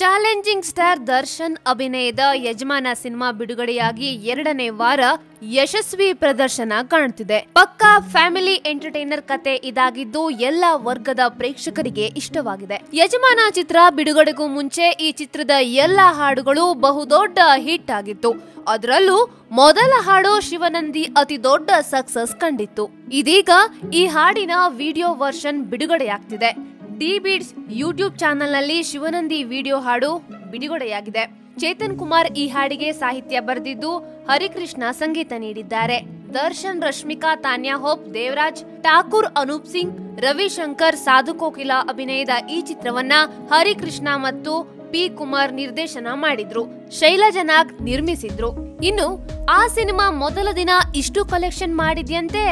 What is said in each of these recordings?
Challenging star Darshan ಅಭಿನಯದ ಯಜಮಾನ cinema ಬಿಡುಗಡೆಯಾಗಿ ಎರಡನೇ ವಾರ ಯಶಸ್ವಿ ಪ್ರದರ್ಶನ ಕಾಣ್ತಿದೆ. ಪಕ್ಕಾ ಫ್ಯಾಮಿಲಿ ಎಂಟರ್ಟೈನರ್ ಕತೆ ಇದಾಗಿದ್ದು ಎಲ್ಲ ವರ್ಗದ ಪ್ರೇಕ್ಷಕರಿಗೆ ಇಷ್ಟವಾಗಿದೆ. ಯಜಮಾನ ಚಿತ್ರ ಬಿಡುಗಡೆಗೂ ಮುಂಚೆ ಈ ಚಿತ್ರದ ಎಲ್ಲ ಹಾಡುಗಳು ಬಹುದೊಡ್ಡ ಹಿಟ್ ಆಗಿತ್ತು. ಅದರಲ್ಲೂ ಮೊದಲ ಹಾಡು ಶಿವನಂದಿ ಅತಿ ದೊಡ್ಡ ಸಕ್ಸಸ್ ಕಂಡಿತ್ತು. ಇದೀಗ ಈ ಹಾಡಿನ ವಿಡಿಯೋ ವರ್ಷನ್ ಬಿಡುಗಡೆಯಾಗ್ತಿದೆ. ಡಿ ಬೀಡ್ಸ್ ಯೂಟ್ಯೂಬ್ ಚಾನೆಲ್ನಲ್ಲಿ ಶಿವನಂದಿ ವಿಡಿಯೋ ಹಾಡು ಬಿಡುಗಡೆಯಾಗಿದೆ. ಚೇತನ್ ಕುಮಾರ್ ಈ ಹಾಡಿಗೆ ಸಾಹಿತ್ಯ ಬರೆದಿದ್ದು ಹರಿಕೃಷ್ಣ ಸಂಗೀತ ನೀಡಿದ್ದಾರೆ. ದರ್ಶನ್, ರಶ್ಮಿಕಾ, ತಾನ್ಯಾ ಹೋಪ್, ದೇವರಾಜ್, ಠಾಕೂರ್, ಅನೂಪ್ ಸಿಂಗ್, ರವಿಶಂಕರ್, ಸಾಧು ಕೋಕಿಲಾ ಅಭಿನಯದ ಈ ಚಿತ್ರವನ್ನ ಹರಿಕೃಷ್ಣ ಮತ್ತು ಪಿ ಕುಮಾರ್ ನಿರ್ದೇಶನ ಮಾಡಿದ್ರು. ಶೈಲಜನಾಗ್ ನಿರ್ಮಿಸಿದ್ರು. ಇನ್ನು ಆ ಸಿನಿಮಾ ಮೊದಲ ದಿನ ಇಷ್ಟು ಕಲೆಕ್ಷನ್ ಮಾಡಿದ್ಯಂತೆ?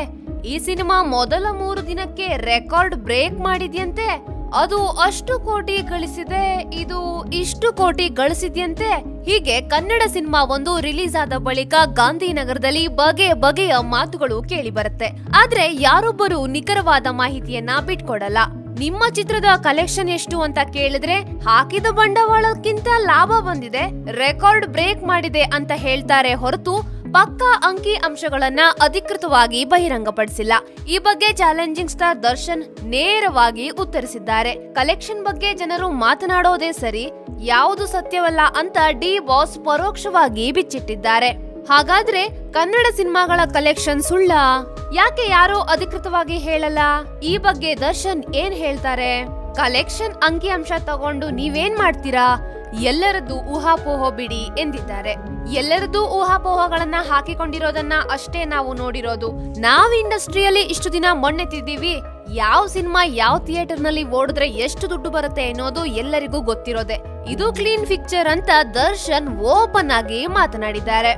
ಈ ಸಿನಿಮಾ ಮೊದಲ ಮೂರು ದಿನಕ್ಕೆ ರೆಕಾರ್ಡ್ ಬ್ರೇಕ್ ಮಾಡಿದ್ಯಂತೆ? ಅದು ಅಷ್ಟು ಕೋಟಿ ಗಳಿಸಿದೆ, ಇದು ಇಷ್ಟು ಕೋಟಿ ಗಳಿಸಿದ್ಯಂತೆ? ಹೀಗೆ ಕನ್ನಡ ಸಿನಿಮಾ ಒಂದು ರಿಲೀಸ್ ಆದ ಬಳಿಕ ಗಾಂಧಿನಗರದಲ್ಲಿ ಬಗೆ ಬಗೆಯ ಮಾತುಗಳು ಕೇಳಿ ಬರುತ್ತೆ. ಆದ್ರೆ ಯಾರೊಬ್ಬರು ನಿಖರವಾದ ಮಾಹಿತಿಯನ್ನ ಬಿಟ್ಕೊಡಲ್ಲ. ನಿಮ್ಮ ಚಿತ್ರದ ಕಲೆಕ್ಷನ್ ಎಷ್ಟು ಅಂತ ಕೇಳಿದ್ರೆ, ಹಾಕಿದ ಬಂಡವಾಳಕ್ಕಿಂತ ಲಾಭ ಬಂದಿದೆ ರೆಕಾರ್ಡ್ ಬ್ರೇಕ್ ಮಾಡಿದೆ ಅಂತ ಹೇಳ್ತಾರೆ ಹೊರತು ಪಕ್ಕಾ ಅಂಕಿ ಅಂಶಗಳನ್ನ ಅಧಿಕೃತವಾಗಿ ಬಹಿರಂಗಪಡಿಸಿಲ್ಲ. ಈ ಬಗ್ಗೆ ಚಾಲೆಂಜಿಂಗ್ ಸ್ಟಾರ್ ದರ್ಶನ್ ನೇರವಾಗಿ ಉತ್ತರಿಸಿದ್ದಾರೆ. ಕಲೆಕ್ಷನ್ ಬಗ್ಗೆ ಜನರು ಮಾತನಾಡೋದೇ ಸರಿ, ಯಾವುದು ಸತ್ಯವಲ್ಲ ಅಂತ ಡಿ ಬಾಸ್ ಪರೋಕ್ಷವಾಗಿ ಬಿಚ್ಚಿಟ್ಟಿದ್ದಾರೆ. ಹಾಗಾದ್ರೆ ಕನ್ನಡ ಸಿನಿಮಾಗಳ ಕಲೆಕ್ಷನ್ ಸುಳ್ಳ? ಯಾಕೆ ಯಾರೋ ಅಧಿಕೃತವಾಗಿ ಹೇಳಲ್ಲ? ಈ ಬಗ್ಗೆ ದರ್ಶನ್ ಏನ್ ಹೇಳ್ತಾರೆ? ಕಲೆಕ್ಷನ್ ಅಂಕಿ ಅಂಶ ತಗೊಂಡು ನೀವೇನ್ ಮಾಡ್ತೀರಾ? ಎಲ್ಲರದ್ದು ಊಹಾಪೋಹ ಬಿಡಿ ಎಂದಿದ್ದಾರೆ. ಎಲ್ಲರದ್ದು ಊಹಾಪೋಹಗಳನ್ನ ಹಾಕಿಕೊಂಡಿರೋದನ್ನ ಅಷ್ಟೇ ನಾವು ನೋಡಿರೋದು. ನಾವ್ ಇಂಡಸ್ಟ್ರಿಯಲ್ಲಿ ಇಷ್ಟು ದಿನ ಮಣ್ಣೆತ್ತಿದ್ದೀವಿ. ಯಾವ ಸಿನಿಮಾ ಯಾವ ಥಿಯೇಟರ್ನಲ್ಲಿ ಓಡಿದ್ರೆ ಎಷ್ಟು ದುಡ್ಡು ಬರುತ್ತೆ ಅನ್ನೋದು ಎಲ್ಲರಿಗೂ ಗೊತ್ತಿರೋದೆ. ಇದು ಕ್ಲೀನ್ ಪಿಕ್ಚರ್ ಅಂತ ದರ್ಶನ್ ಓಪನ್ ಆಗಿ ಮಾತನಾಡಿದ್ದಾರೆ.